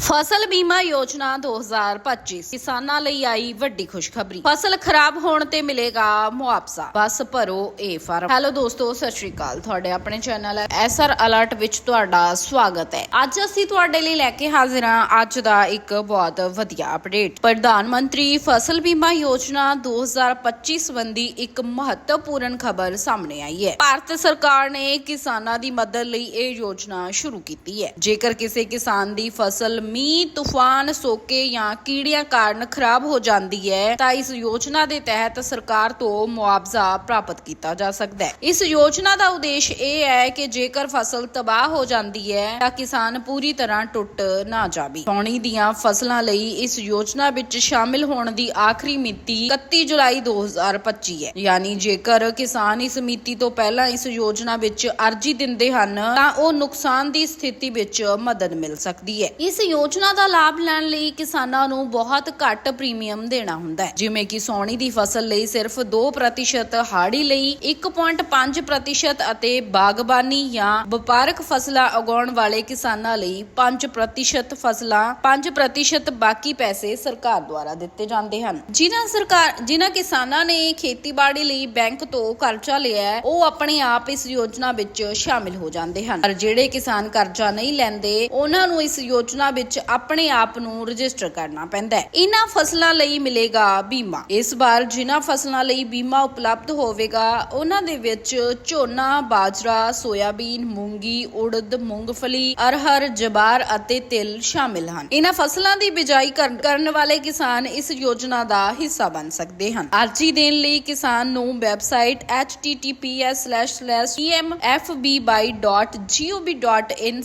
ਫਸਲ ਬੀਮਾ ਯੋਜਨਾ 2025 ਕਿਸਾਨਾਂ ਲਈ ਆਈ ਵੱਡੀ ਖੁਸ਼ਖਬਰੀ। ਫਸਲ ਖਰਾਬ ਹੋਣ ਤੇ ਮਿਲੇਗਾ ਮੁਆਵਜ਼ਾ। ਬਸ ਭਰੋ ਇਹ ਫਾਰਮ। ਹੈਲੋ ਦੋਸਤੋ, ਸਤਿ ਸ਼੍ਰੀ ਅਕਾਲ। ਤੁਹਾਡੇ ਆਪਣੇ ਚੈਨਲ ਐਸਆਰ ਅਲਰਟ ਵਿੱਚ ਤੁਹਾਡਾ ਸਵਾਗਤ ਹੈ। ਅੱਜ ਅਸੀਂ ਤੁਹਾਡੇ ਲਈ ਲੈ ਕੇ ਹਾਜ਼ਰ ਹਾਂ ਅੱਜ ਦਾ ਇੱਕ ਬਹੁਤ ਵਧੀਆ ਅਪਡੇਟ। ਪ੍ਰਧਾਨ ਮੰਤਰੀ ਫਸਲ ਬੀਮਾ ਯੋਜਨਾ 2025 ਸੰਬੰਧੀ ਇੱਕ ਮਹੱਤਵਪੂਰਨ ਖਬਰ ਸਾਹਮਣੇ ਆਈ ਹੈ। ਭਾਰਤ ਸਰਕਾਰ ਨੇ ਕਿਸਾਨਾਂ ਦੀ ਮਦਦ ਲਈ ਇਹ ਯੋਜਨਾ ਸ਼ੁਰੂ ਕੀਤੀ ਹੈ। ਜੇਕਰ ਕਿਸੇ ਕਿਸਾਨ ਦੀ ਫਸਲ ਮੀਂਹ, ਤੂਫਾਨ, ਸੋਕੇ ਜਾਂ ਕੀੜਿਆਂ ਕਾਰਨ ਖਰਾਬ ਹੋ ਜਾਂਦੀ ਹੈ, ਤਾਂ ਇਸ ਯੋਜਨਾ ਦੇ ਤਹਿਤ ਸਰਕਾਰ ਤੋਂ ਮੁਆਵਜ਼ਾ ਪ੍ਰਾਪਤ ਕੀਤਾ ਜਾ ਸਕਦਾ ਹੈ। ਇਸ ਯੋਜਨਾ ਦਾ ਉਦੇਸ਼ ਇਹ ਹੈ ਕਿ ਜੇਕਰ ਫਸਲ ਤਬਾਹ ਹੋ ਜਾਂਦੀ ਹੈ, ਤਾਂ ਕਿਸਾਨ ਪੂਰੀ ਤਰ੍ਹਾਂ ਟੁੱਟ ਨਾ ਜਾਵੇ। ਸੌਣੀ ਦੀਆਂ ਫਸਲਾਂ ਲਈ ਇਸ ਯੋਜਨਾ ਵਿੱਚ ਸ਼ਾਮਿਲ ਹੋਣ ਦੀ ਆਖਰੀ ਮਿਤੀ 31 ਜੁਲਾਈ 2025 ਹੈ। ਯਾਨੀ ਜੇਕਰ ਕਿਸਾਨ ਇਸ ਮਿਤੀ ਤੋਂ ਪਹਿਲਾਂ ਇਸ ਯੋਜਨਾ ਵਿੱਚ ਅਰਜ਼ੀ ਦਿੰਦੇ ਹਨ, ਤਾਂ ਉਹ ਨੁਕਸਾਨ ਦੀ ਸਥਿਤੀ ਵਿੱਚ ਮਦਦ ਮਿਲ ਸਕਦੀ ਹੈ। ਇਸ ਯੋਜਨਾ ਦਾ ਲਾਭ ਲੈਣ ਲਈ ਕਿਸਾਨਾਂ ਨੂੰ ਬਹੁਤ ਘੱਟ ਪ੍ਰੀਮੀਅਮ ਦੇਣਾ ਹੁੰਦਾ ਹੈ। ਜਿਵੇਂ ਕਿ ਸੌਣੀ ਦੀ ਫਸਲ ਲਈ ਸਿਰਫ 2% ਹਾੜੀ ਲਈ 1.5% ਅਤੇ ਬਾਗਬਾਨੀ ਜਾਂ ਵਪਾਰਕ ਫਸਲਾਂ ਉਗਾਉਣ ਵਾਲੇ ਕਿਸਾਨਾਂ ਲਈ 5% ਫਸਲਾਂ 5% ਬਾਕੀ ਪੈਸੇ ਸਰਕਾਰ ਦੁਆਰਾ ਦਿੱਤੇ ਜਾਂਦੇ ਹਨ। ਜਿਨ੍ਹਾਂ ਸਰਕਾਰ, ਜਿਨ੍ਹਾਂ ਕਿਸਾਨਾਂ ਨੇ ਖੇਤੀਬਾੜੀ ਲਈ ਬੈਂਕ ਤੋਂ ਕਰਜ਼ਾ ਲਿਆ ਹੈ, ਉਹ ਆਪਣੇ ਆਪ ਇਸ ਯੋਜਨਾ ਵਿੱਚ ਸ਼ਾਮਿਲ ਹੋ ਜਾਂਦੇ ਹਨ। ਪਰ ਜਿਹੜੇ ਕਿਸਾਨ ਕਰਜ਼ਾ ਨਹੀਂ ਲੈਂਦੇ, ਉਹਨਾਂ ਨੂੰ ਇਸ ਯੋਜਨਾ ਵਿੱਚ ਆਪਣੇ ਆਪ ਨੂੰ ਰਜਿਸਟਰ ਕਰਨਾ ਪੈਂਦਾ ਹੈ। ਇਹਨਾਂ ਫਸਲਾਂ ਲਈ ਮਿਲੇਗਾ ਬੀਮਾ। ਇਸ ਵਾਰ ਜਿਨ੍ਹਾਂ ਫਸਲਾਂ ਲਈ ਬੀਮਾ ਉਪਲਬਧ ਹੋਵੇਗਾ ਉਹਨਾਂ ਦੇ ਵਿੱਚ ਝੋਨਾ, ਬਾਜਰਾ, ਸੋਇਆਬੀਨ, ਮੂੰਗੀ, ਉੜਦ, ਮੂੰਗਫਲੀ, ਅਰਹਰ ਜਬਾਰ ਅਤੇ ਤਿਲ ਸ਼ਾਮਿਲ ਹਨ। ਇਹਨਾਂ ਫਸਲਾਂ ਦੀ ਬਿਜਾਈ ਕਰਨ ਵਾਲੇ ਕਿਸਾਨ ਇਸ ਯੋਜਨਾ ਦਾ ਹਿੱਸਾ ਬਣ ਸਕਦੇ ਹਨ। ਅਰਜ਼ੀ ਦੇਣ ਲਈ ਕਿਸਾਨ ਨੂੰ ਵੈਬਸਾਈਟ https://emfbby.gov.in/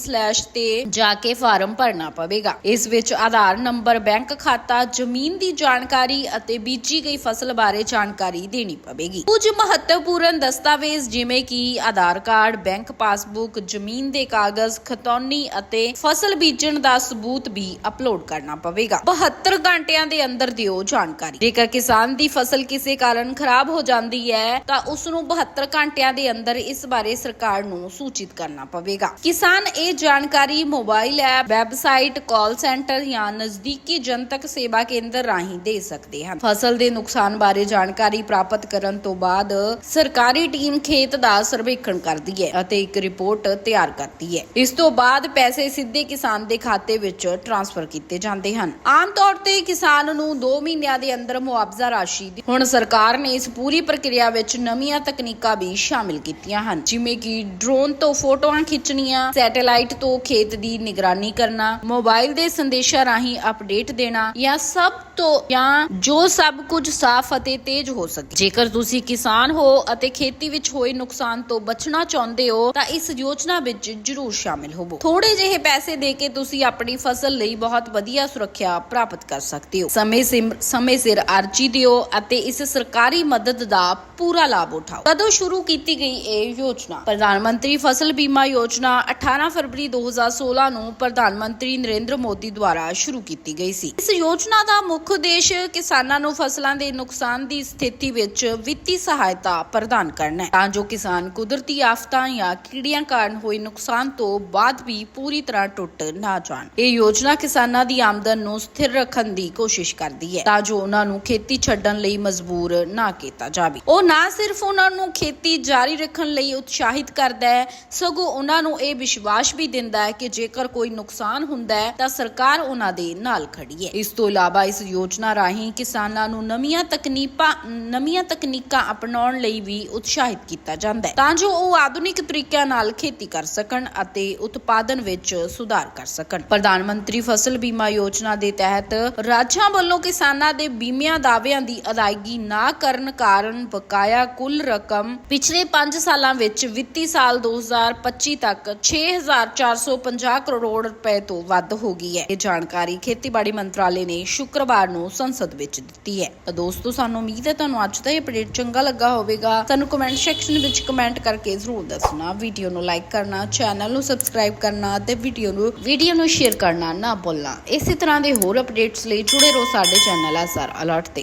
ਤੇ ਜਾ ਕੇ ਫਾਰਮ ਭਰਨਾ ਪਵੇਗਾ ਇਸ ਵਿੱਚ ਆਧਾਰ ਨੰਬਰ, ਬੈਂਕ ਖਾਤਾ, ਜ਼ਮੀਨ ਦੀ ਜਾਣਕਾਰੀ ਅਤੇ ਬੀਜੀ ਗਈ ਫਸਲ ਬਾਰੇ ਜਾਣਕਾਰੀ ਦੇਣੀ ਪਵੇਗੀ। ਕੁਝ ਮਹੱਤਵਪੂਰਨ ਦਸਤਾਵੇਜ਼ ਜਿਵੇਂ ਕਿ ਆਧਾਰ ਕਾਰਡ, ਬੈਂਕ ਪਾਸਬੁੱਕ, ਜ਼ਮੀਨ ਦੇ ਕਾਗਜ਼, ਖਤੌਨੀ ਅਤੇ ਫਸਲ ਬੀਜਣ ਦਾ ਸਬੂਤ ਵੀ ਅਪਲੋਡ ਕਰਨਾ ਪਵੇਗਾ। 72 ਘੰਟਿਆਂ ਦੇ ਅੰਦਰ ਦਿਓ ਜਾਣਕਾਰੀ। ਜੇਕਰ ਕਿਸਾਨ ਦੀ ਫਸਲ ਕਿਸੇ ਕਾਰਨ ਖਰਾਬ ਹੋ ਜਾਂਦੀ ਹੈ, ਤਾਂ ਉਸ ਨੂੰ 72 ਘੰਟਿਆਂ ਦੇ ਅੰਦਰ ਇਸ ਬਾਰੇ ਸਰਕਾਰ ਨੂੰ ਸੂਚਿਤ ਕਰਨਾ ਪਵੇਗਾ। ਕਿਸਾਨ ਇਹ ਜਾਣਕਾਰੀ mobile app, website call centre ਜਾਂ ਨਜ਼ਦੀਕੀ ਜਨਤਕ ਸੇਵਾ ਕੇਂਦਰ ਰਾਹੀਂ ਦੇ ਸਕਦੇ ਹਨ। ਫਸਲ ਦੇ ਨੁਕਸਾਨ ਬਾਰੇ ਜਾਣਕਾਰੀ ਪ੍ਰਾਪਤ ਕਰਨ ਤੋਂ ਬਾਅਦ ਸਰਕਾਰੀ ਟੀਮ ਖੇਤ ਦਾ ਸਰਵੇਖਣ ਕਰਦੀ ਹੈ ਅਤੇ ਇੱਕ ਰਿਪੋਰਟ ਤਿਆਰ ਕਰਦੀ ਹੈ। ਇਸ ਤੋਂ ਬਾਅਦ ਪੈਸੇ ਸਿੱਧੇ ਕਿਸਾਨ ਦੇ ਖਾਤੇ ਵਿੱਚ ਟ੍ਰਾਂਸਫਰ ਕੀਤੇ ਜਾਂਦੇ ਹਨ। ਆਮ ਤੌਰ ਤੇ ਕਿਸਾਨ ਨੂੰ 2 ਮਹੀਨਿਆਂ ਦੇ ਅੰਦਰ ਮੁਆਵਜ਼ਾ ਰਾਸ਼ੀ ਦੀ- ਹੁਣ ਸਰਕਾਰ ਨੇ ਇਸ ਪੂਰੀ ਪ੍ਰਕਿਰਿਆ ਵਿੱਚ ਨਵੀਆਂ ਤਕਨੀਕਾਂ ਵੀ ਸ਼ਾਮਿਲ ਕੀਤੀਆਂ ਹਨ। ਜਿਵੇਂ ਕਿ ਡਰੋਨ ਤੋਂ ਫੋਟੋਆਂ ਖਿੱਚਣੀਆਂ, ਸੈਟੇਲਾਈਟ ਤੋਂ ਖੇਤ ਦੀ ਨਿਗਰਾਨੀ ਕਰਨਾ ਮੋਬਾਈਲ ਦੇ ਸੰਦੇਸ਼ਾਂ ਰਾਹੀਂ ਅਪਡੇਟ ਦੇਣਾ ਜਾਂ ਸਭ ਤੋਂ ਜਾਂ ਜੋ ਸਭ ਕੁਝ ਸਾਫ਼ ਅਤੇ ਤੇਜ਼ ਹੋ ਸਕੇ। ਜੇਕਰ ਤੁਸੀਂ ਕਿਸਾਨ ਹੋ ਅਤੇ ਖੇਤੀ ਵਿੱਚ ਹੋਏ ਨੁਕਸਾਨ ਤੋਂ ਬਚਣਾ ਚਾਹੁੰਦੇ ਹੋ, ਤਾਂ ਇਸ ਯੋਜਨਾ ਵਿੱਚ ਜ਼ਰੂਰ ਸ਼ਾਮਿਲ ਹੋਵੋ। ਥੋੜੇ ਜਿਹੇ ਪੈਸੇ ਦੇ ਕੇ ਤੁਸੀਂ ਆਪਣੀ ਫਸਲ ਲਈ ਬਹੁਤ ਵਧੀਆ ਸੁਰੱਖਿਆ ਪ੍ਰਾਪਤ ਕਰ ਸਕਦੇ ਹੋ। ਸਮੇਂ ਸਿਰ ਸਮੇਂ ਸਿਰ ਅਰਜ਼ੀ ਦਿਓ ਅਤੇ ਇਸ ਸਰਕਾਰੀ ਮਦਦ ਦਾ ਪੂਰਾ ਲਾਭ ਉਠਾਓ। ਕਦੋਂ ਸ਼ੁਰੂ ਕੀਤੀ ਗਈ ਇਹ ਯੋਜਨਾ? ਪ੍ਰਧਾਨ ਮੰਤਰੀ ਫਸਲ ਬੀਮਾ ਯੋਜਨਾ 18 ਫਰਵਰੀ 2016 ਨੂੰ ਪ੍ਰਧਾਨ ਮੰਤਰੀ ਨਰਿੰਦਰ ਮੋਦੀ ਦੁਆਰਾ ਸ਼ੁਰੂ ਕੀਤੀ ਗਈ ਸੀ। ਇਸ ਯੋਜਨਾ ਦਾ ਮੁੱਖ ਉਦੇਸ਼ ਕਿਸਾਨਾਂ ਨੂੰ ਫਸਲਾਂ ਦੇ ਨੁਕਸਾਨ ਦੀ ਸਥਿਤੀ ਵਿੱਚ ਵਿੱਤੀ ਸਹਾਇਤਾ ਪ੍ਰਦਾਨ ਕਰਨਾ ਹੈ। ਤਾਂ ਜੋ ਕਿਸਾਨ ਕੁਦਰਤੀ ਆਫਤਾਂ ਜਾਂ ਕੀੜੀਆਂ ਕਾਰਨ ਹੋਏ ਨੁਕਸਾਨ ਤੋਂ ਬਾਅਦ ਵੀ ਪੂਰੀ ਤਰ੍ਹਾਂ ਟੁੱਟ ਨਾ ਜਾਣ। ਇਹ ਯੋਜਨਾ ਕਿਸਾਨਾਂ ਦੀ ਆਮਦਨ ਨੂੰ ਸਥਿਰ ਰੱਖਣ ਦੀ ਕੋਸ਼ਿਸ਼ ਕਰਦੀ ਹੈ। ਤਾਂ ਜੋ ਉਹਨਾਂ ਨੂੰ ਖੇਤੀ ਛੱਡਣ ਲਈ ਮਜਬੂਰ ਨਾ ਕੀਤਾ ਜਾਵੇ। ਉਹ ਨਾ ਸਿਰਫ ਉਹਨਾਂ ਨੂੰ ਖੇਤੀ ਜਾਰੀ ਰੱਖਣ ਲਈ ਉਤਸ਼ਾਹਿਤ ਕਰਦਾ ਹੈ, ਸਗੋਂ ਉਹਨਾਂ ਨੂੰ ਇਹ ਵਿਸ਼ਵਾਸ ਵੀ ਦਿੰਦਾ ਹੈ ਕਿ ਜੇਕਰ ਕੋਈ ਨੁਕਸਾਨ ਹੁੰਦਾ ਹੈ ਤਾਂ ਸਰਕਾਰ ਉਹਨਾਂ ਦੇ ਨਾਲ ਖੜੀ ਹੈ। ਇਸ ਤੋਂ ਇਲਾਵਾ ਇਸ ਯੋਜਨਾ ਰਾਹੀਂ ਕਿਸਾਨਾਂ ਨੂੰ ਨਵੀਆਂ ਤਕਨੀਕਾਂ ਨਵੀਆਂ ਤਕਨੀਕਾਂ ਅਪਣਾਉਣ ਲਈ ਵੀ ਉਤਸ਼ਾਹਿਤ ਕੀਤਾ ਜਾਂਦਾ ਹੈ। ਤਾਂ ਜੋ ਉਹ ਆਧੁਨਿਕ ਤਰੀਕਿਆਂ ਨਾਲ ਖੇਤੀ ਕਰ ਸਕਣ ਅਤੇ ਉਤਪਾਦਨ ਵਿੱਚ ਸੁਧਾਰ ਕਰ ਸਕਣ। ਪ੍ਰਧਾਨ ਮੰਤਰੀ ਫਸਲ ਬੀਮਾ ਯੋਜਨਾ ਦੇ ਤਹਿਤ ਰਾਜਾਂ ਵੱਲੋਂ ਕਿਸਾਨਾਂ ਦੇ ਬੀਮਿਆਂ ਦਾਅਵਿਆਂ ਦੀ ਅਦਾਇਗੀ ਨਾ ਕਰਨ ਕਾਰਨ ਬਕਾਇਆ ਕੁੱਲ ਰਕਮ ਪਿਛਲੇ 5 ਸਾਲਾਂ ਵਿੱਚ ਵਿੱਤੀ ਸਾਲ 2025 ਤੱਕ 6450 ਕਰੋੜ ਰੁਪਏ ਤੋਂ ਵੱਧ ਹੋ ਗਈ ਹੈ। ਇਹ ਜਾਣਕਾਰੀ ਖੇਤੀਬਾੜੀ ਮੰਤਰਾਲੇ ਨੇ ਸ਼ੁੱਕਰਵਾਰ ਨੂੰ ਸੰਸਦ ਵਿੱਚ ਦਿੱਤੀ ਹੈ। ਤਾਂ ਦੋਸਤੋ, ਸਾਨੂੰ ਉਮੀਦ ਹੈ ਤੁਹਾਨੂੰ ਅੱਜ ਦਾ ਇਹ ਅਪਡੇਟ ਚੰਗਾ ਲੱਗਾ ਹੋਵੇਗਾ। ਸਾਨੂੰ ਕਮੈਂਟ ਸੈਕਸ਼ਨ ਵਿੱਚ ਕਮੈਂਟ ਕਰਕੇ ਜ਼ਰੂਰ ਦੱਸਣਾ। ਵੀਡੀਓ ਨੂੰ ਲਾਈਕ ਕਰਨਾ ਚੈਨਲ ਨੂੰ ਸਬਸਕ੍ਰਾਈਬ ਕਰਨਾ ਤੇ ਵੀਡੀਓ ਨੂੰ ਵੀਡੀਓ ਨੂੰ ਸ਼ੇਅਰ ਕਰਨਾ ਨਾ ਭੁੱਲਣਾ। ਇਸੇ ਤਰ੍ਹਾਂ ਦੇ ਹੋਰ ਅਪਡੇਟਸ ਲਈ ਜੁੜੇ ਰਹੋ ਸਾਡੇ ਚੈਨਲ ਐਸਆਰ ਅਲਰਟ ਤੇ।